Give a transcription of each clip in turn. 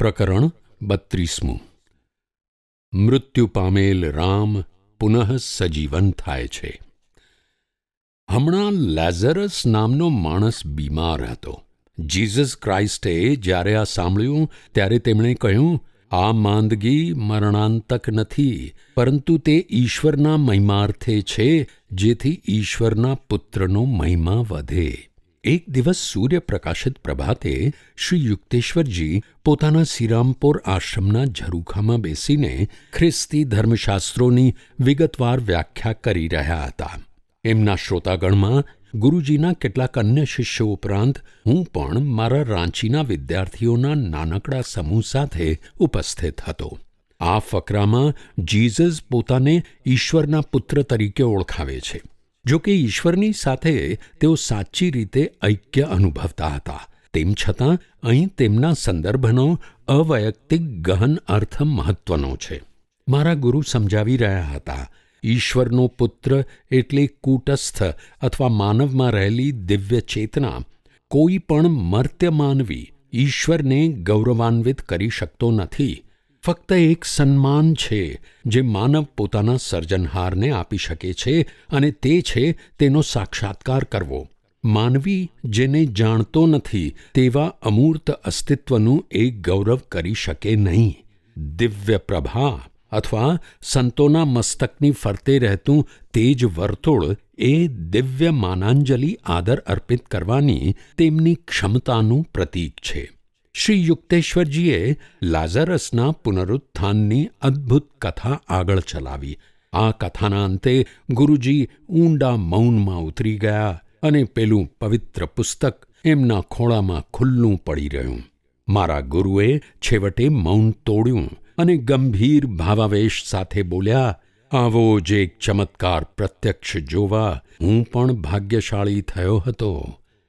પ્રકરણ બત્રીસમું મૃત્યુ પામેલ રામ પુનઃ સજીવન થાય છે હમણાં લેઝરસ નામનો માણસ બીમાર હતો જીસસ ક્રાઇસ્ટે જ્યારે આ સાંભળ્યું ત્યારે તેમણે કહ્યું આ માંદગી મરણાંતક નથી પરંતુ તે ઈશ્વરના મહિમાર્થે છે જેથી ઈશ્વરના પુત્રનો મહિમા વધે એક દિવસ સૂર્યપ્રકાશિત પ્રભાતે શ્રી યુક્તેશ્વરજી પોતાના શ્રીરામપુર આશ્રમના ઝરૂખામાં બેસીને ખ્રિસ્તી ધર્મશાસ્ત્રોની વિગતવાર વ્યાખ્યા કરી રહ્યા હતા. એમના શ્રોતાગણમાં, ગુરુજીના કેટલાક અન્ય શિષ્યો ઉપરાંત હું પણ મારા રાંચીના વિદ્યાર્થીઓના નાનકડા સમૂહ સાથે ઉપસ્થિત હતો. આ ફકરામાં જીઝસ પોતાને ઈશ્વરના પુત્ર તરીકે ઓળખાવે છે. જો કે ઈશ્વરની સાથે તેઓ સાચી રીતે ઐક્ય અનુભવતા હતા. તેમ છતાં, અહીં તેમના સંદર્ભનો અવૈયક્તિક ગહન અર્થ મહત્વનો છે. મારા ગુરુ સમજાવી રહ્યા હતા, ઈશ્વરનો પુત્ર એટલે કૂટસ્થ અથવા માનવમાં રહેલી દિવ્ય ચેતના. કોઈ પણ મર્ત્ય માનવી ઈશ્વરને ગૌરવાન્વિત કરી શકતો નથી. ફક્ત એક સન્માન છે, જે માનવ પોતાના સર્જનહારને આપી શકે છે અને તે છે તેનો સાક્ષાત્કાર કરવો. માનવી જેને જાણતો નથી તેવા અમૂર્ત અસ્તિત્વનું એક ગૌરવ કરી શકે નહીં. દિવ્ય પ્રભા અથવા સંતોના મસ્તકની ફરતે રહેતું તેજ વર્તુળ એ દિવ્ય માનાંજલિ આદર અર્પિત કરવાની તેમની ક્ષમતાનું પ્રતીક છે. શ્રી યુક્તેશ્વરજીએ લાઝરસના પુનરુત્થાનની અદ્ભુત કથા આગળ ચલાવી. આ કથાના અંતે ગુરુજી ઊંડા મૌનમાં ઉતરી ગયા અને પેલું પવિત્ર પુસ્તક એમના ખોળામાં ખુલ્લું પડી રહ્યું. મારા ગુરુએ છેવટે મૌન તોડ્યું અને ગંભીર ભાવાવેશ સાથે બોલ્યા, આવો જે ચમત્કાર પ્રત્યક્ષ જોવા હું પણ ભાગ્યશાળી થયો હતો.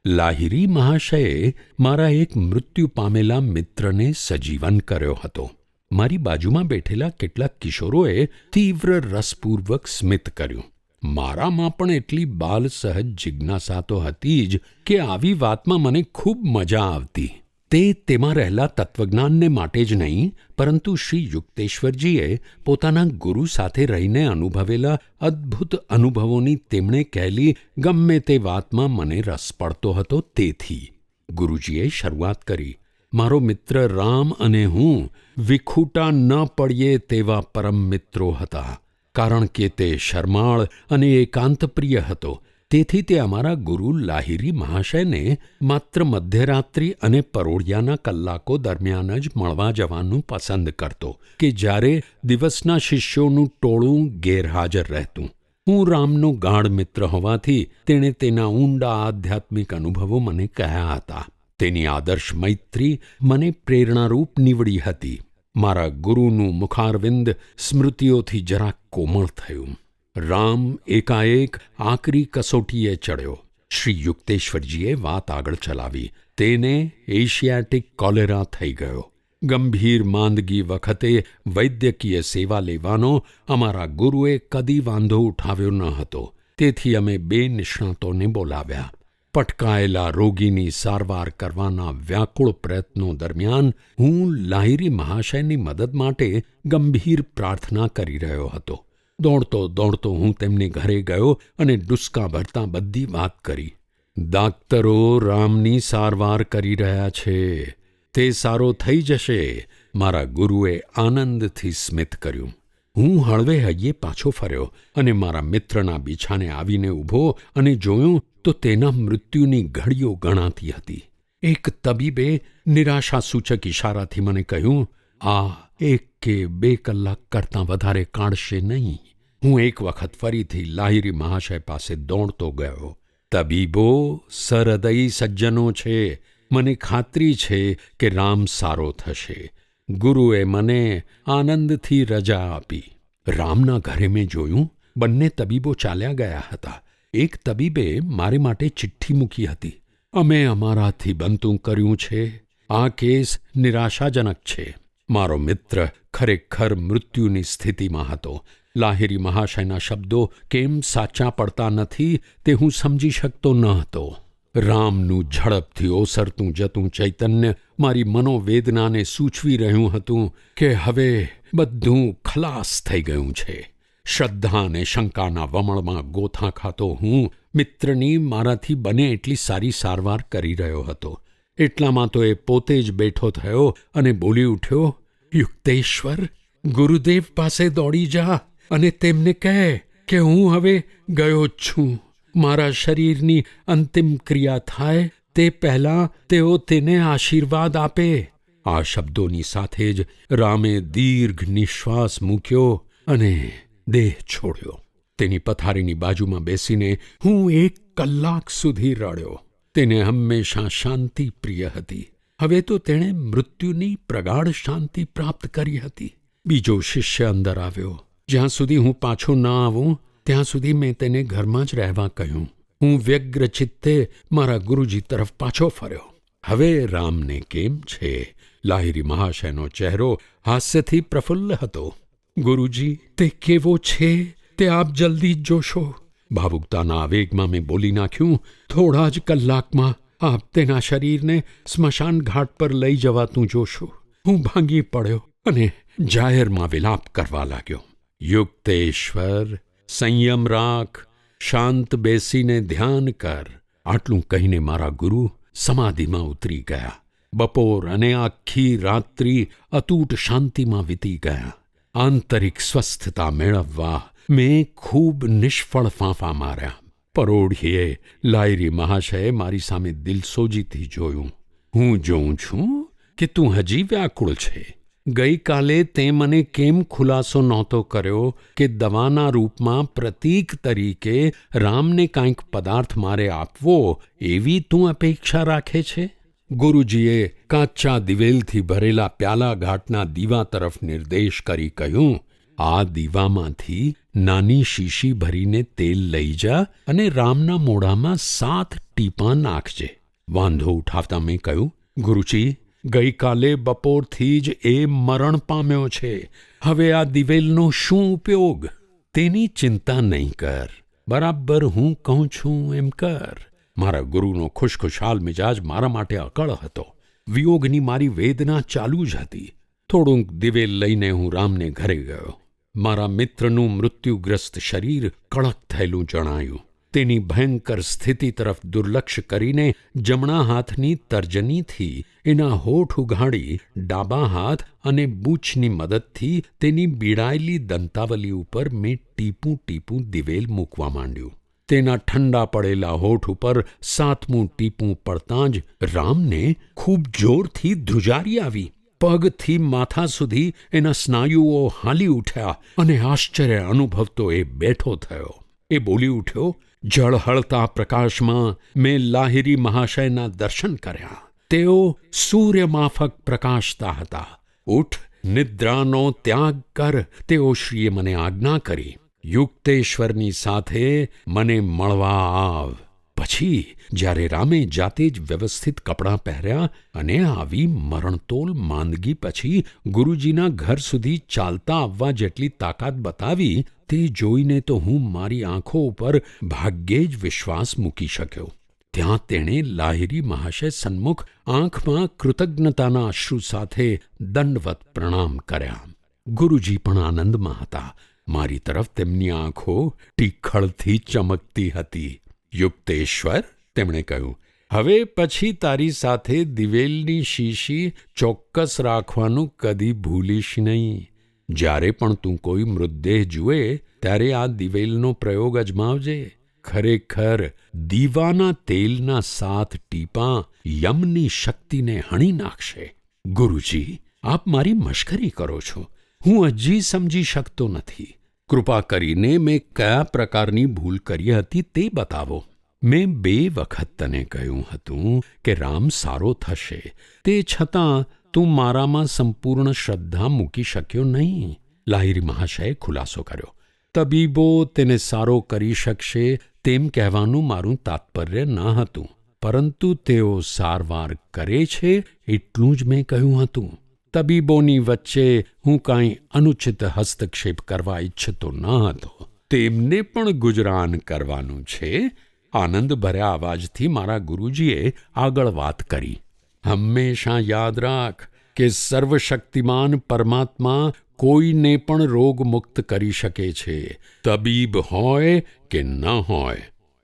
લાહિરી મહાશયે મારા એક મૃત્યુ પામેલા મિત્રને સજીવન કર્યો હતો. મારી બાજુમાં બેઠેલા કેટલાક કિશોરોએ તીવ્ર રસપૂર્વક સ્મિત કર્યું. મારામાં પણ એટલી બાલ સહજ જિજ્ઞાસા તો હતી જ કે આવી વાતમાં મને ખૂબ મજા આવતી. તે તેમાં રહેલા તત્વજ્ઞાનને માટે જ નહીં, પરંતુ શ્રી યુક્તેશ્વરજીએ પોતાના ગુરુ સાથે રહીને અનુભવેલા અદ્ભુત અનુભવોની તેમણે કહેલી, ગમે તે વાતમાં મને રસ પડતો હતો તેથી. ગુરુજીએ શરૂઆત કરી, મારો મિત્ર રામ અને હું વિખૂટા ન પડીએ તેવા પરમ મિત્રો હતા, કારણ કે તે શરમાળ અને એકાંતપ્રિય હતો તેથી તે અમારા ગુરુ લાહિરી મહાશયને માત્ર મધ્યરાત્રિ અને પરોળિયાના કલાકો દરમિયાન જ મળવા જવાનું પસંદ કરતો કે જ્યારે દિવસના શિષ્યોનું ટોળું ગેરહાજર રહેતું. હું રામનો ગાઢ મિત્ર હોવાથી તેણે તેના ઊંડા આધ્યાત્મિક અનુભવો મને કહ્યા હતા. તેની આદર્શ મૈત્રી મને પ્રેરણારૂપ નીવડી હતી. મારા ગુરુનું મુખારવિંદ સ્મૃતિઓથી જરાક કોમળ થયું. રામ એકાએક આકરી કસોટીએ ચડ્યો. શ્રી યુક્તેશ્વરજીએ વાત આગળ ચલાવી. તેને એશિયાટિક કોલેરા થઈ ગયો. ગંભીર માંદગી વખતે વૈદ્યકીય સેવા લેવાનો અમારા ગુરુએ કદી વાંધો ઉઠાવ્યો ન હતો. તેથી અમે બે નિષ્ણાતોને બોલાવ્યા. પટકાયેલા રોગીની સારવાર કરવાના વ્યાકુળ પ્રયત્નો દરમિયાન હું લાહિરી મહાશયની મદદ માટે ગંભીર પ્રાર્થના કરી રહ્યો હતો. દોડતો દોડતો હું તેમને ઘરે ગયો અને ડુસકા ભરતા બધી વાત કરી. દાક્તરો રામની સારવાર કરી રહ્યા છે. તે સારો થઈ જશે. મારા ગુરુએ આનંદથી સ્મિત કર્યું. હું હળવે હૈયે પાછો ફર્યો અને મારા મિત્રના બીછાને આવીને ઊભો અને જોયું તો તેના મૃત્યુની ઘડીઓ ગણાતી હતી. એક તબીબે નિરાશાસૂચક ઇશારાથી મને કહ્યું, આ એક કે બે કલાક કરતાં વધારે કાઢશે નહીં. હું એક વખત ફરીથી લાહિરી મહાશય પાસે દોડતો ગયો. તબીબો સરહદય સજ્જનો છે. મને ખાતરી છે કે રામ સારો થશે. ગુરુએ મને આનંદથી રજા આપી. રામના ઘરે મેં જોયું, બંને તબીબો ચાલ્યા ગયા હતા. એક તબીબે મારે માટે ચિઠ્ઠી મૂકી હતી. અમે અમારાથી બનતું કર્યું છે. આ કેસ નિરાશાજનક છે. મારો મિત્ર ખરેખર મૃત્યુની સ્થિતિમાં હતો. લાહિરી મહાશયના શબ્દો કેમ સાચા પડતા નથી તે હું સમજી શકતો ન હતો. રામનું ઝડપથી ઓસરતું જતું ચૈતન્ય મારી મનોવેદનાને સૂચવી રહ્યું હતું કે હવે બધું ખલાસ થઈ ગયું છે. શ્રદ્ધા અને શંકાના વમળમાં ગોથા ખાતો હું મિત્રની મારાથી બને એટલી સારી સારવાર કરી રહ્યો હતો. એટલામાં તો એ પોતે જ બેઠો થયો અને બોલી ઉઠ્યો, યુક્તેશ્વર, ગુરુદેવ પાસે દોડી જા. અને તેમને કહે કે હું હવે ગયો જ છું. મારા શરીરની અંતિમ ક્રિયા થાય તે પહેલાં તેઓ તેને આશીર્વાદ આપે. આ શબ્દોની સાથે જ રામે દીર્ઘ નિશ્વાસ મૂક્યો અને દેહ છોડ્યો. તેની પથારીની બાજુમાં બેસીને હું એક કલાક સુધી રડ્યો. તેને હંમેશા શાંતિ પ્રિય હતી. હવે તો તેણે મૃત્યુની પ્રગાઢ શાંતિ પ્રાપ્ત કરી હતી. બીજો શિષ્ય અંદર આવ્યો. જ્યાં સુધી હું પાછો ન આવું, ત્યાં સુધી મેં તેને ઘરમાં જ રહેવા કહ્યું. હું વ્યગ્ર ચિત્તે મારા ગુરુજી તરફ પાછો ફર્યો. હવે રામને કેમ છે? લાહિરી મહાશયનો ચહેરો હાસ્યથી પ્રફુલ્લ હતો. ગુરુજી, તે કેવો છે? તે આપ જલ્દી જ જોશો. ભાવુકતાના આવેગમાં મેં બોલી નાખ્યું, થોડા જ કલાકમાં આપ તેના શરીરને સ્મશાન ઘાટ પર લઈ જવાતું જોશો. હું ભાંગી પડ્યો અને જાહેરમાં વિલાપ કરવા લાગ્યો. યુક્તેશ્વર, સંયમ રાખ, શાંત બેસીને ધ્યાન કર. આટલું કહીને મારા ગુરુ સમાધિમાં ઉતરી ગયા. બપોર અને આખી રાત્રિ અતૂટ શાંતિમાં વીતી ગયા. આંતરિક સ્વસ્થતા મેળવવા મેં ખૂબ નિષ્ફળ ફાંફા માર્યા. પરોઢીએ લાયરી મહાશયે મારી સામે દિલસોજીથી જોયું. હું જોઉં છું કે તું હજી વ્યાકુળ છે. ગઈકાલે તે મને કેમ ખુલાસો નહોતો કર્યો કે દવાના રૂપમાં પ્રતીક તરીકે રામને કાંઈક પદાર્થ મારે આપવો એવી તું અપેક્ષા રાખે છે? ગુરુજીએ કાચા દિવેલથી ભરેલા પ્યાલા ઘાટના દીવા તરફ નિર્દેશ કરી કહ્યું, આ દીવામાંથી નાની શીશી ભરીને તેલ લઈ જા અને રામના મોઢામાં સાત ટીપાં નાખજે. વાંધો ઉઠાવતા મેં કહ્યું, ગુરુજી ગઈકાલે બપોરથી જ એ મરણ પામ્યો છે. હવે આ દિવેલનો શું ઉપયોગ? તેની ચિંતા નહીં કર. બરાબર હું કહું છું એમ કર. મારા ગુરુનો ખુશખુશાલ મિજાજ મારા માટે અકળ હતો. વિયોગની મારી વેદના ચાલુ જ હતી. થોડુંક દિવેલ લઈને હું રામને ઘરે ગયો. મારા મિત્રનું મૃત્યુગ્રસ્ત શરીર કડક થયેલું જણાયું. તેની ભયંકર સ્થિતિ તરફ દુર્લક્ષ કરીને જમણા હાથની તર્જનીથી એના હોઠ ઉઘાડી, ડાબા હાથ અને બૂછની મદદથી તેની બીડાયેલી દંતાવલી ઉપર મેં ટીપું ટીપું દિવેલ મૂકવા માંડ્યું. તેના ઠંડા પડેલા હોઠ ઉપર સાતમું ટીપું પડતાં જ રામને ખૂબ જોરથી ધ્રુજારી આવી. પગથી માથા સુધી એના સ્નાયુઓ હાલી ઉઠ્યા અને આશ્ચર્ય અનુભવતો એ બેઠો થયો. એ બોલી ઉઠ્યો ઝળહળતા પ્રકાશમાં મેં લાહિરી મહાશયના દર્શન કર્યા. તેઓ સૂર્યમાફક પ્રકાશતા હતા. ઉઠ, નિદ્રાનો ત્યાગ કર, તેઓ શ્રીએ મને આજ્ઞા કરી. યુક્તેશ્વરની સાથે મને મળવા આવ. પછી, જ્યારે રામે જાતે જ વ્યવસ્થિત કપડાં પહેર્યા અને આવી મરણતોલ માંદગી પછી ગુરુજીના ઘર સુધી ચાલતા આવવા જેટલી તાકાત બતાવી તે જોઈને તો હું મારી આંખો ઉપર ભાગ્યે જ વિશ્વાસ મૂકી શક્યો. ત્યાં તેણે લાહિરી મહાશય સન્મુખ આંખમાં કૃતજ્ઞતાના અશ્રુ સાથે દંડવત પ્રણામ કર્યા. ગુરુજી પણ આનંદમાં હતા. મારી તરફ તેમની આંખો ટીખળથી ચમકતી હતી. યુક્તેશ્વર, તેમણે કહ્યું, હવે પછી તારી સાથે દિવેલની શીશી ચોક્કસ રાખવાનું કદી ભૂલીશ નહીં. જ્યારે પણ તું કોઈ મૃતદેહ જુએ, ત્યારે આ દિવેલનો પ્રયોગ અજમાવજે. ખરેખર, દીવાના તેલના સાત ટીપાં યમની શક્તિને હણી નાખશે. ગુરુજી, આપ મારી મશ્કરી કરો છો. હું હજી સમજી શકતો નથી. કૃપા કરીને મેં કયા પ્રકારની ભૂલ કરી હતી તે બતાવો. મેં બે વખત તને કહ્યું હતું કે રામ સારો થશે. તે છતાં તું મારામાં સંપૂર્ણ શ્રદ્ધા મૂકી શક્યો નહીં, લાહિરી મહાશયે ખુલાસો કર્યો. તબીબો તેને સારો કરી શકશે તેમ કહેવાનું મારું તાત્પર્ય ન હતું, પરંતુ તેઓ સારવાર કરે છે એટલું જ મેં કહ્યું હતું. તબીબોની વચ્ચે હું કાંઈ અનુચિત હસ્તક્ષેપ કરવા ઈચ્છતો ન હતો. તેમને પણ ગુજરાન કરવાનું છે. આનંદ ભર્યા અવાજથી મારા ગુરુજીએ આગળ વાત કરી. હંમેશા યાદ રાખ કે સર્વશક્તિમાન પરમાત્મા કોઈને પણ રોગમુક્ત કરી શકે છે. તબીબ હોય કે ન હોય,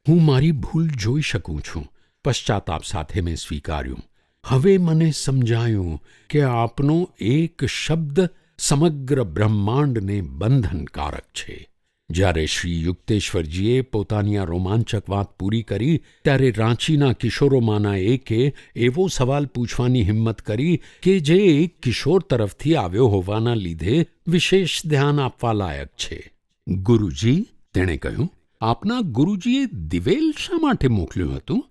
હું મારી ભૂલ જોઈ શકું છું. પશ્ચાતાપ સાથે મેં સ્વીકાર્યું. હવે મને સમજાયું કે આપનો એક શબ્દ સમગ્ર બ્રહ્માંડને બંધનકારક છે. જ્યારે શ્રી યુક્તેશ્વરજીએ પોતાની આ રોમાંચક વાત પૂરી કરી, ત્યારે રાંચીના કિશોરોમાંના એકે એવો સવાલ પૂછવાની હિંમત કરી કે જે એક કિશોર તરફથી આવ્યો હોવાના લીધે વિશેષ ધ્યાન આપવા લાયક છે. ગુરુજી, તેણે કહ્યું, આપના ગુરુજીએ દિવેલ શા માટે મોકલ્યું હતું?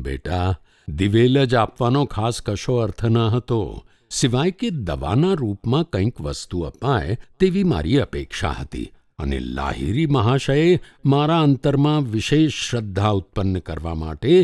બેટા, દિવેલ જ આપવાનો ખાસ કશો અર્થ ન હતો. સિવાય કે દવાના રૂપમાં કંઈક વસ્તુ અપાય તેવી મારી અપેક્ષા હતી. અને લાહિરી મહાશયે મારા અંતરમાં વિશેષ શ્રદ્ધા ઉત્પન્ન કરવા માટે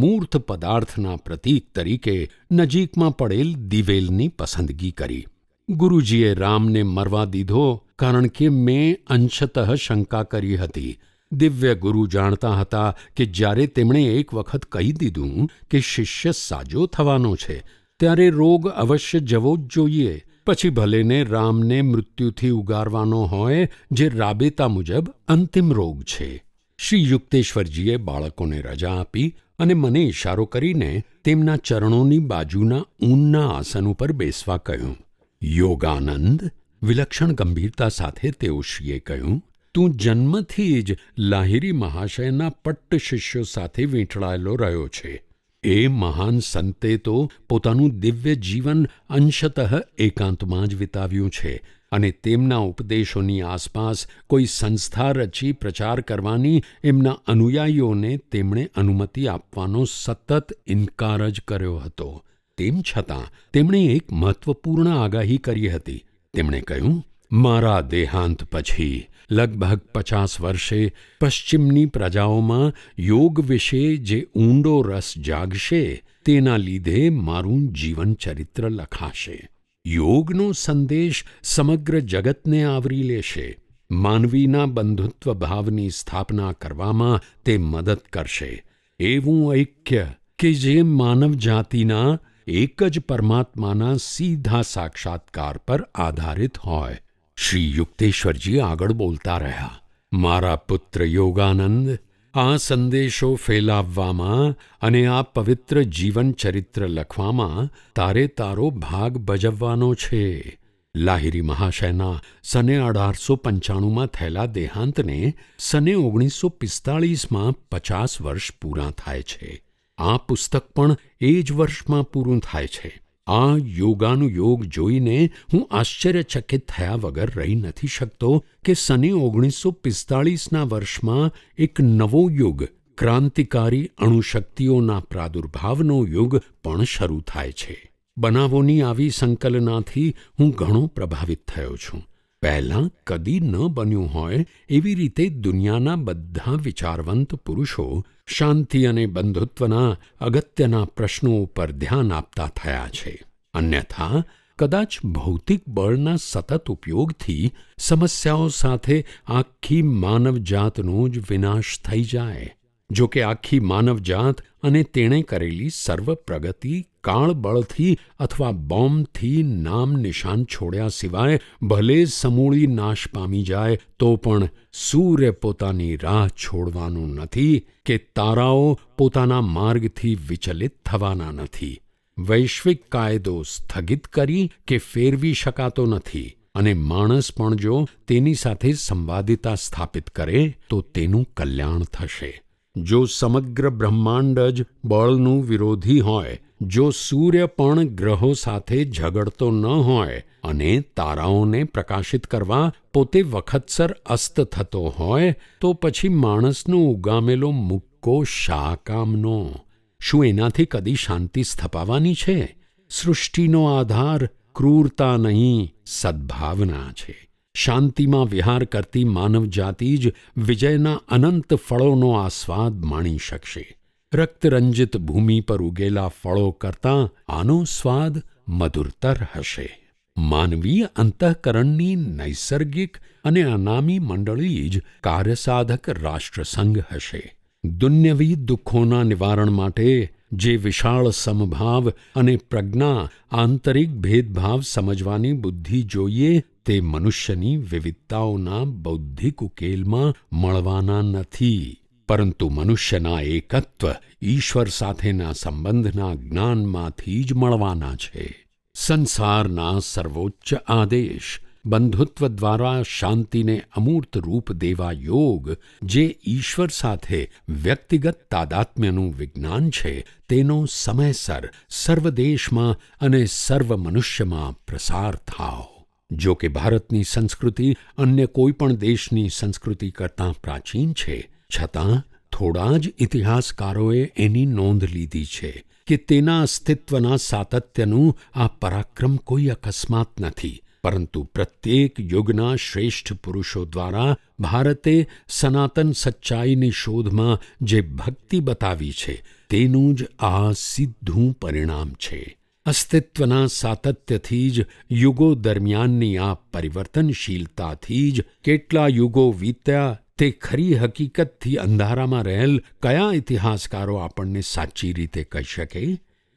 મૂર્ત પદાર્થના પ્રતીક તરીકે નજીકમાં પડેલ દિવેલની પસંદગી કરી. ગુરુજીએ રામને મરવા દીધો કારણ કે મેં અંશતઃ શંકા કરી હતી. દિવ્ય ગુરુ જાણતા હતા કે જ્યારે તેમણે એક વખત કહી દીધું કે શિષ્ય સાજો થવાનો છે, ત્યારે રોગ અવશ્ય જવો જ જોઈએ. પછી ભલેને રામને મૃત્યુથી ઉગારવાનો હોય, જે રાબેતા મુજબ અંતિમ રોગ છે. શ્રી યુક્તેશ્વરજીએ બાળકોને રજા આપી અને મને ઇશારો કરીને તેમના ચરણોની બાજુના ઊનના આસન ઉપર બેસવા કહ્યું. યોગાનંદ, વિલક્ષણ ગંભીરતા સાથે તેઓશ્રીએ કહ્યું, તું જન્મથી જ લાહિરી મહાશયના પટ્ટ શિષ્યો સાથે વીંટળાયેલો રહ્યો છે. એ મહાન સંતે તો પોતાનું દિવ્ય જીવન અંશતઃ એકાંતમાં જ વિતાવ્યું છે અને તેમના ઉપદેશોની આસપાસ કોઈ સંસ્થા રચી પ્રચાર કરવાની એમના અનુયાયીઓને તેમણે અનુમતિ આપવાનો સતત ઇનકાર જ કર્યો હતો. તેમ છતાં તેમણે એક મહત્વપૂર્ણ આગાહી કરી હતી. તેમણે કહ્યું, મારા દેહાંત પછી લગભગ પચાસ વર્ષે પશ્ચિમની પ્રજાઓમાં યોગ વિશે જે ઊંડો રસ જાગશે, તેના લીધે મારું જીવનચરિત્ર લખાશે. યોગનો સંદેશ સમગ્ર જગતને આવરી લેશે. માનવીના બંધુત્વ ભાવની સ્થાપના કરવામાં તે મદદ કરશે. એવું ઐક્ય કે જે માનવ જાતિના એક જ પરમાત્માના સીધા સાક્ષાત્કાર પર આધારિત હોય. શ્રી યુક્તેશ્વરજી આગળ બોલતા રહ્યા, મારા પુત્ર યોગાનંદ, આ સંદેશો ફેલાવવામાં અને આ પવિત્ર જીવન ચરિત્ર લખવામાં તારે તારો ભાગ ભજવવાનો છે. લાહિરી મહાશયના સને અઢારસો પંચાણુંમાં થયેલા દેહાંતને સને ઓગણીસો પિસ્તાળીસમાં પચાસ વર્ષ પૂરા થાય છે. આ પુસ્તક પણ એ જ વર્ષમાં પૂરું થાય છે. આ યોગાનુયોગ જોઈને હું આશ્ચર્યચકિત થયા વગર રહી નથી શકતો કે સને ઓગણીસો પિસ્તાળીસના વર્ષમાં એક નવો યુગ, ક્રાંતિકારી અણુશક્તિઓના પ્રાદુર્ભાવનો યુગ પણ શરૂ થાય છે. બનાવોની આવી સંકલનાથી હું ઘણો પ્રભાવિત થયો છું. પહેલાં કદી ન બન્યું હોય એવી રીતે દુનિયાના બધા વિચારવંત પુરુષો શાંતિ અને બંધુત્વના અગત્યના પ્રશ્નો ઉપર ધ્યાન આપતા થયા છે. અન્યથા, કદાચ ભૌતિક બળના સતત ઉપયોગથી સમસ્યાઓ સાથે આખી માનવજાતનો જ વિનાશ થઈ જાય. જો કે આખી માનવજાત અને તેણે કરેલી સર્વ પ્રગતિ કાળબળથી અથવા બોમ્બથી નામ નિશાન છોડ્યા સિવાય ભલે સમૂળી નાશ પામી જાય, તો પણ સૂર્ય પોતાની રાહ છોડવાનું નથી કે તારાઓ પોતાના માર્ગથી વિચલિત થવાના નથી. વૈશ્વિક કાયદો સ્થગિત કરી કે ફેરવી શકાતો નથી અને માણસ પણ જો તેની સાથે સંવાદિતા સ્થાપિત કરે, તો તેનું કલ્યાણ થશે. જો સમગ્ર બ્રહ્માંડ જ બળનું વિરોધી હોય, જો સૂર્ય પણ ગ્રહો સાથે ઝઘડતો ન હોય અને તારાઓને પ્રકાશિત કરવા પોતે વખતસર અસ્ત થતો હોય, તો પછી માણસનો ઉગામેલો મુક્કો શા કામનો? શું એનાથી કદી શાંતિ સ્થપાવાની છે? સૃષ્ટિનો આધાર ક્રૂરતા નહીં, સદ્ભાવના છે. શાંતિમાં વિહાર કરતી માનવજાતિ જ વિજયના અનંત ફળોનો આસ્વાદ માણી શકશે. રક્તરંજિત ભૂમિ પર ઉગેલા ફળો કરતાં આનો સ્વાદ મધુરતર હશે. માનવીય અંતઃકરણની નૈસર્ગિક અને અનામી મંડળી જ કાર્યસાધક રાષ્ટ્રસંઘ હશે. દુન્યવી દુઃખોના નિવારણ માટે જે વિશાળ સમભાવ અને પ્રજ્ઞા, આંતરિક ભેદભાવ સમજવાની બુદ્ધિ જોઈએ, તે મનુષ્યની વિવિધતાઓના બૌદ્ધિક ઉકેલમાં મળવાના નથી. પરંતુ મનુષ્યના એકત્વ ઈશ્વર સાથેના સંબંધના જ્ઞાનમાંથી જ મળવાના છે. સંસારના સર્વોચ્ચ આદેશ બંધુત્વ દ્વારા શાંતિને અમૂર્ત રૂપ દેવા યોગ જે ઈશ્વર સાથે વ્યક્તિગત તાદાત્મ્યનું વિજ્ઞાન છે, તેનો સમયસર સર્વ દેશમાં અને સર્વ મનુષ્યમાં પ્રસાર થાવ જો કે ભારતની સંસ્કૃતિ અન્ય કોઈ પણ દેશની સંસ્કૃતિ કરતાં પ્રાચીન છે, છતાં થોડા જ ઇતિહાસકારોએ એની નોંધ લીધી છે કે તેના અસ્તિત્વના સાતત્યનું આ પરાક્રમ કોઈ અકસ્માત નથી. પરંતુ પ્રત્યેક યુગના શ્રેષ્ઠ પુરુષો દ્વારા ભારતે સનાતન સચ્ચાઈની શોધમાં જે ભક્તિ બતાવી છે, તેનું જ આ સીધું પરિણામ છે. અસ્તિત્વના સાતત્યથી જ યુગો દરમિયાનની આ પરિવર્તનશીલતાથી જ કેટલા યુગો વીત્યા, તે ખરી હકીકતથી અંધારામાં રહેલ કયા ઇતિહાસકારો આપણને સાચી રીતે કહી શકે?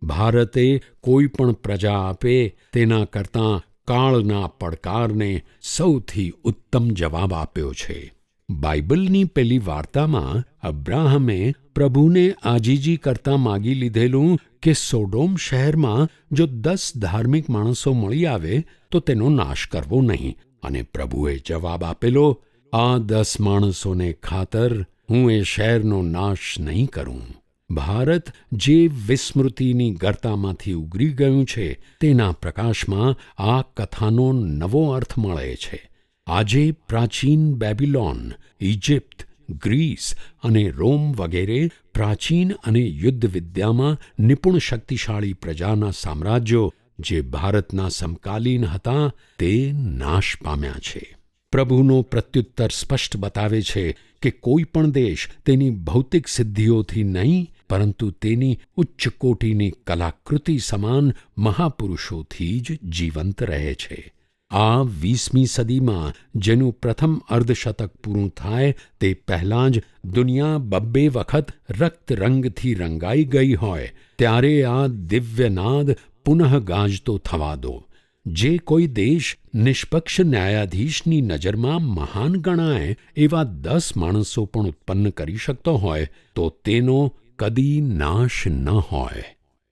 ભારતે કોઈ પણ પ્રજા આપે તેના કરતાં કાળના પડકારને સૌથી ઉત્તમ જવાબ આપ્યો છે. બાઇબલની પેલી વાર્તામાં અબ્રાહમે પ્રભુને આજીજી કરતાં માગી લીધેલું કે સોડોમ શહેરમાં જો દસ ધાર્મિક માણસો મળી આવે, તો તેનો નાશ કરવો નહીં. અને પ્રભુએ જવાબ આપેલો, આ દસ માણસોને ખાતર હું એ શહેરનો નાશ નહીં કરું. ભારત જે વિસ્મૃતિની ગર્તામાંથી ઉગરી ગયું છે, તેના પ્રકાશમાં આ કથાનો નવો અર્થ મળે છે. આજે પ્રાચીન બેબિલોન ઇજિપ્ત ગ્રીસ અને રોમ વગેરે પ્રાચીન અને યુદ્ધ વિદ્યામાં નિપુણ શક્તિશાળી પ્રજાના સામ્રાજ્યો જે ભારતના સમકાલીન હતા, તે નાશ પામ્યા છે. પ્રભુનો પ્રત્યુત્તર સ્પષ્ટ બતાવે છે કે કોઈ પણ દેશ તેની ભૌતિક સિદ્ધિઓથી નહીં પરંતુ તેની ઉચ્ચ કોટીની કલાકૃતિ સમાન મહાપુરુષોથી જ જીવંત રહે છે. આ વીસમી સદીમાં જેનું પ્રથમ અર્ધશતક પૂરું થાય તે પહેલાં જ દુનિયા બબ્બે વખત રક્તરંગથી રંગાઈ ગઈ હોય, ત્યારે આ દિવ્યનાદ પુનઃ ગાજતો થવા દો. જે કોઈ દેશ નિષ્પક્ષ ન્યાયાધીશની નજરમાં મહાન ગણાય એવા દસ માણસો પણ ઉત્પન્ન કરી શકતો હોય, તો તેનો કદી નાશ ન હોય.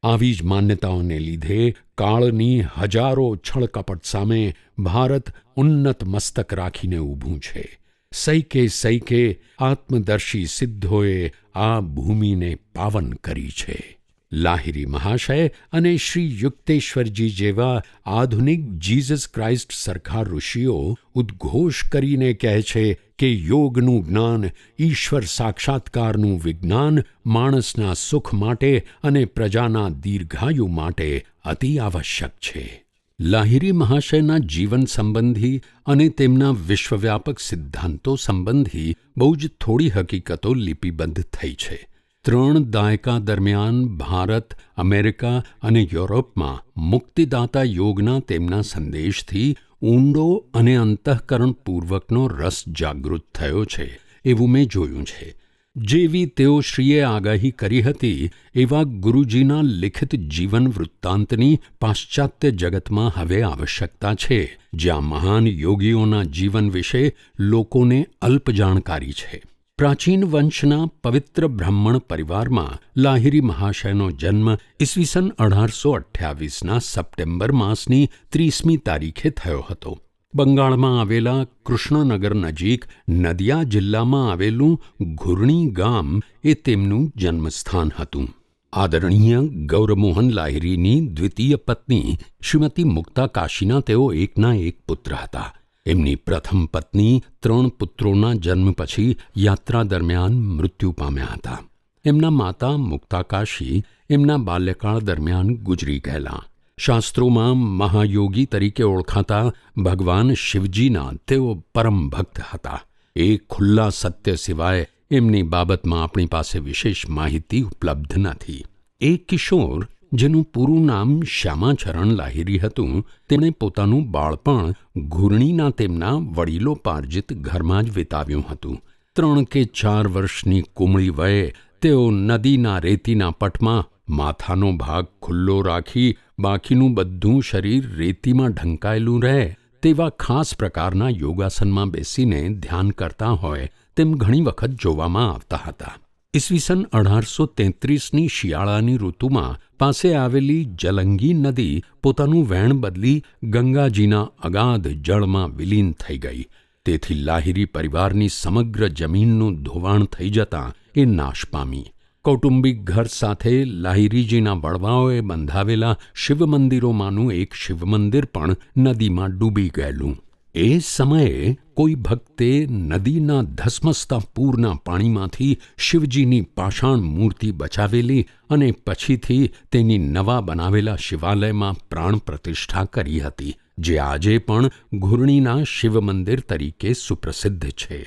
આવી જ માન્યતાઓને લીધે કાળની હજારો છળકપટ સામે ભારત ઉન્નત મસ્તક રાખીને ઊભું છે. સૈકે સૈકે આત્મદર્શી સિદ્ધોએ આ ભૂમિને પાવન કરી છે. લાહિરી મહાશય અને શ્રી યુક્તેશ્વરજી જેવા આધુનિક જીસસ ક્રાઇસ્ટ સરખા ઋષિઓ ઉદ્ઘોષ કરીને કહે છે કે યોગનું જ્ઞાન, ઈશ્વર સાક્ષાત્કારનું વિજ્ઞાન, માણસના સુખ માટે અને પ્રજાના દીર્ઘાયુ માટે અતિ આવશ્યક છે. લાહિરી મહાશયના જીવન સંબંધી અને તેમના વિશ્વવ્યાપક સિદ્ધાંતો સંબંધી બહુ જ થોડી હકીકતો લિપિબદ્ધ થઈ છે. ત્રણ દાયકા દરમિયાન ભારત, અમેરિકા અને યુરોપમાં મુક્તિદાતા યોગના તેમના સંદેશથી ઊંડો અને અંતઃકરણપૂર્વકનો રસ જાગૃત થયો છે, એવું મેં જોયું છે. જેવી તેઓ શ્રીએ આગાહી કરી હતી, એવા ગુરુજીના લિખિત જીવન વૃત્તાંતની પાશ્ચાત્ય જગતમાં હવે આવશ્યકતા છે, જ્યાં મહાન યોગીઓના જીવન વિશે લોકોને અલ્પ જાણકારી છે. પ્રાચીન વંશના પવિત્ર બ્રાહ્મણ પરિવારમાં લાહિરી મહાશયનો જન્મ ઈસવીસન અઢારસો અઠ્યાવીસના સપ્ટેમ્બર માસની ત્રીસમી તારીખે થયો હતો. બંગાળમાં આવેલા કૃષ્ણનગર નજીક નદિયા જિલ્લામાં આવેલું ઘુરણી ગામ એ તેમનું જન્મસ્થાન હતું. આદરણીય ગૌરમોહન લાહિરીની દ્વિતીય પત્ની શ્રીમતી મુક્તા કાશીના તેઓ એકના એક પુત્ર હતા. એમની પ્રથમ પત્ની ત્રણ પુત્રોના જન્મ પછી યાત્રા દરમિયાન મૃત્યુ પામ્યા હતા. એમના માતા મુક્તાકાશી એમના બાલ્યકાળ દરમિયાન ગુજરી ગયેલા. શાસ્ત્રોમાં મહાયોગી તરીકે ઓળખાતા ભગવાન શિવજીના તેઓ પરમ ભક્ત હતા. એ ખુલ્લા સત્ય સિવાય એમની બાબતમાં આપણી પાસે વિશેષ માહિતી ઉપલબ્ધ નથી. એ કિશોર જેનું પૂરું નામ શ્યામાચરણ લાહિરી હતું તેણે પોતાનું બાળપણ ઘૂરણીના તેમના વડીલો પાર્જિત ઘરમાં જ વિતાવ્યું હતું. ત્રણ કે ચાર વર્ષની કુમળી વયે તેઓ નદીના રેતીના પટમાં માથાનો ભાગ ખુલ્લો રાખી બાકીનું બધું શરીર રેતીમાં ઢંકાયેલું રહે તેવા ખાસ પ્રકારના યોગાસનમાં બેસીને ધ્યાન કરતા હોય તેમ ઘણી વખત જોવામાં આવતા હતા. ઈસવીસન અઢારસો તેત્રીસની શિયાળાની ઋતુમાં પાસે આવેલી જલંગી નદી પોતાનું વહેણ બદલી ગંગાજીના અગાધ જળમાં વિલીન થઈ ગઈ. તેથી લાહિરી પરિવારની સમગ્ર જમીનનું ધોવાણ થઈ જતાં એ નાશ પામી. કૌટુંબિક ઘર સાથે લાહિરીજીના વડવાઓએ બંધાવેલા શિવમંદિરોમાંનું એક શિવમંદિર પણ નદીમાં ડૂબી ગયેલું. એ સમયે કોઈ ભક્તે નદીના ધસમસતા પૂરના પાણીમાંથી શિવજીની પાષાણ મૂર્તિ બચાવેલી અને પછીથી તેની નવા બનાવેલા શિવાલયમાં પ્રાણ પ્રતિષ્ઠા કરી હતી, જે આજે પણ ઘૂર્ણીના શિવમંદિર તરીકે સુપ્રસિદ્ધ છે.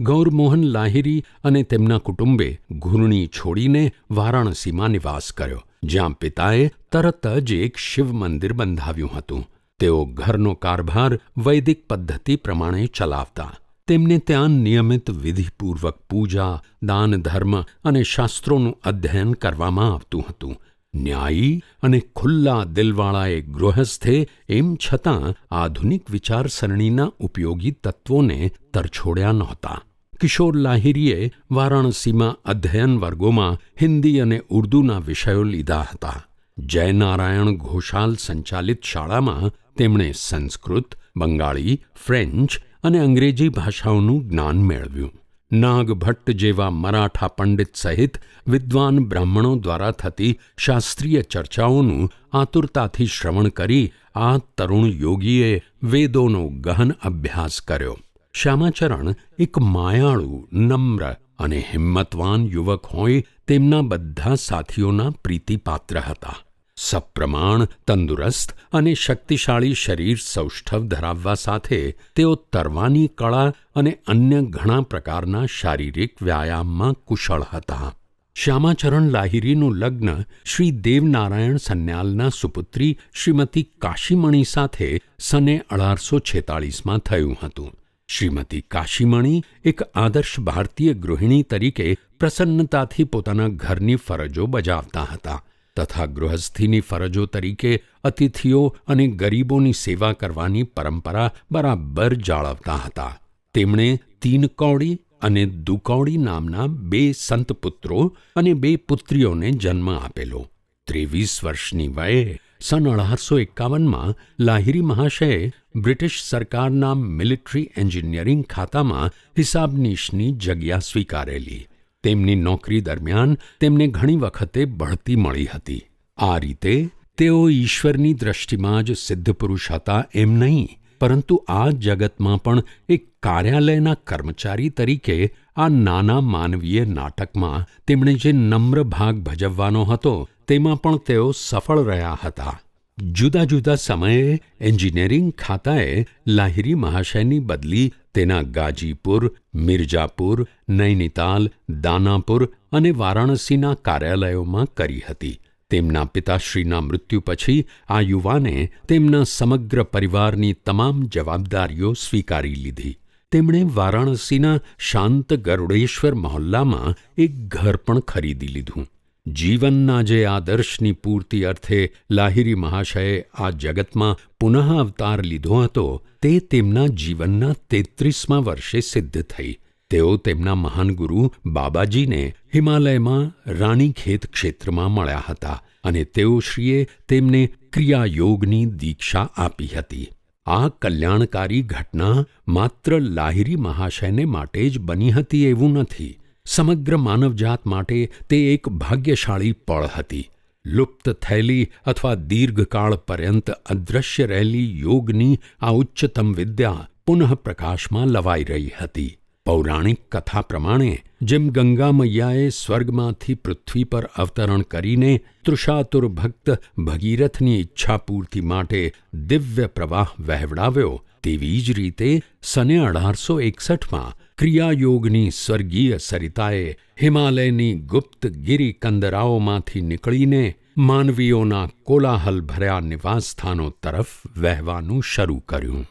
ગૌરમોહન લાહિરી અને તેમના કુટુંબે ઘૂર્ણી છોડીને વારાણસીમાં નિવાસ કર્યો, જ્યાં પિતાએ તરત જ એક શિવ મંદિર બંધાવ્યું હતું. તેઓ ઘરનો કારભાર વૈદિક પદ્ધતિ પ્રમાણે ચલાવતા. તેમને ત્યાં નિયમિત વિધિપૂર્વક પૂજા, દાન ધર્મ અને શાસ્ત્રોનું અધ્યયન કરવામાં આવતું હતું. ન્યાયી અને ખુલ્લા દિલવાળા એક ગૃહસ્થે એમ છતાં આધુનિક વિચારસરણીના ઉપયોગી તત્વોને તરછોડ્યા નહોતા. કિશોર લાહિરીએ વારાણસીમાં અધ્યયન વર્ગોમાં હિન્દી અને ઉર્દૂના વિષયો લીધા હતા. જયનારાયણ ઘોષાલ સંચાલિત શાળામાં તેમણે સંસ્કૃત, બંગાળી, ફ્રેન્ચ અને અંગ્રેજી ભાષાઓનું જ્ઞાન મેળવ્યું. નાગભટ્ટ જેવા મરાઠા પંડિત સહિત વિદ્વાન બ્રાહ્મણો દ્વારા થતી શાસ્ત્રીય ચર્ચાઓનું આતુરતાથી શ્રવણ કરી આ તરુણ યોગીએ વેદોનો ગહન અભ્યાસ કર્યો. શ્યામાચરણ એક માયાળુ, નમ્ર અને હિંમતવાન યુવક હોય તેમના બધા સાથીઓના પ્રીતિપાત્ર હતા. સપ્રમાણ, તંદુરસ્ત અને શક્તિશાળી શરીર સૌષ્ઠવ ધરાવવા સાથે તેઓ તરવાની કળા અને અન્ય ઘણા પ્રકારના શારીરિક વ્યાયામમાં કુશળ હતા. શ્યામાચરણ લાહિરીનું લગ્ન શ્રી દેવનારાયણ સન્યાલના સુપુત્રી શ્રીમતી કાશીમણી સાથે સને અઢારસો છેતાળીસમાં થયું હતું. શ્રીમતી કાશીમણી એક આદર્શ ભારતીય ગૃહિણી તરીકે પ્રસન્નતાથી પોતાના ઘરની ફરજો બજાવતા હતા. તથા ગૃહસ્થીની ફરજો તરીકે અતિથિઓ અને ગરીબોની સેવા કરવાની પરંપરા બરાબર જાળવતા હતા. તેમણે તીન કૌડી અને દુકૌડી નામના બે સંત પુત્રો અને બે પુત્રીઓને જન્મ આપેલો. ત્રેવીસ વર્ષની વયે સન અઢારસો એકાવનમાં લાહિરી મહાશયે બ્રિટિશ સરકારના મિલિટરી એન્જિનિયરિંગ ખાતામાં હિસાબનીશની જગ્યા સ્વીકારેલી. તેમની નોકરી દરમિયાન તેમને ઘણી વખતે બઢતી મળી હતી. આ રીતે તેઓ ઈશ્વરની દ્રષ્ટિમાં જ સિદ્ધપુરુષ હતા એમ નહીં, પરંતુ આ જગતમાં પણ એક કાર્યાલયના કર્મચારી તરીકે આ નાના માનવીય નાટકમાં તેમણે જે નમ્ર ભાગ ભજવવાનો હતો, તેમાં પણ તેઓ સફળ રહ્યા હતા. જુદા જુદા સમયે એન્જિનિયરિંગ ખાતાએ લાહિરી મહાશયની બદલી તેના ગાજીપુર મિર્જાપુર નૈનીતાલ, દાનાપુર અને વારાણસીના કાર્યાલયોમાં કરી હતી. તેમના પિતાશ્રીના મૃત્યુ પછી આ યુવાને તેમના સમગ્ર પરિવારની તમામ જવાબદારીઓ સ્વીકારી લીધી. તેમણે વારાણસીના શાંત ગરુડેશ્વર મહોલ્લામાં એક ઘર પણ ખરીદી લીધું. જીવનના જે આદર્શની પૂર્તિ અર્થે લાહિરી મહાશયે આ જગતમાં પુનઃ અવતાર લીધો હતો, તે તેમના જીવનના તેત્રીસમા વર્ષે સિદ્ધ થઈ. તેઓ તેમના મહાન ગુરુ બાબાજીને હિમાલયમાં રાણીખેત ક્ષેત્રમાં મળ્યા હતા અને તેઓશ્રીએ તેમને ક્રિયાયોગની દીક્ષા આપી હતી. આ કલ્યાણકારી ઘટના માત્ર લાહિરી મહાશયને માટે જ બની હતી એવું નથી. સમગ્ર માનવજાત માટે તે એક ભાગ્યશાળી પળ હતી. લુપ્ત થયેલી અથવા દીર્ઘકાળ પર્યંત અદૃશ્ય રહેલી યોગની આ ઉચ્ચતમ વિદ્યા પુનઃ પ્રકાશમાં લવાઈ રહી હતી. પૌરાણિક કથા પ્રમાણે, જેમ ગંગા મૈયાએ સ્વર્ગમાંથી પૃથ્વી પર અવતરણ કરીને તૃષાતુર ભક્ત ભગીરથની ઈચ્છાપૂર્તિ માટે દિવ્ય પ્રવાહ વહેવડાવ્યો, તેવી જ રીતે સને અઢારસો એકસઠમાં ક્રિયાયોગની સ્વર્ગીય સરિતાએ હિમાલયની ગુપ્ત ગિરી કંદરાઓમાંથી નીકળીને માનવીઓના કોલાહલ ભર્યા નિવાસસ્થાનો તરફ વહેવાનું શરૂ કર્યું.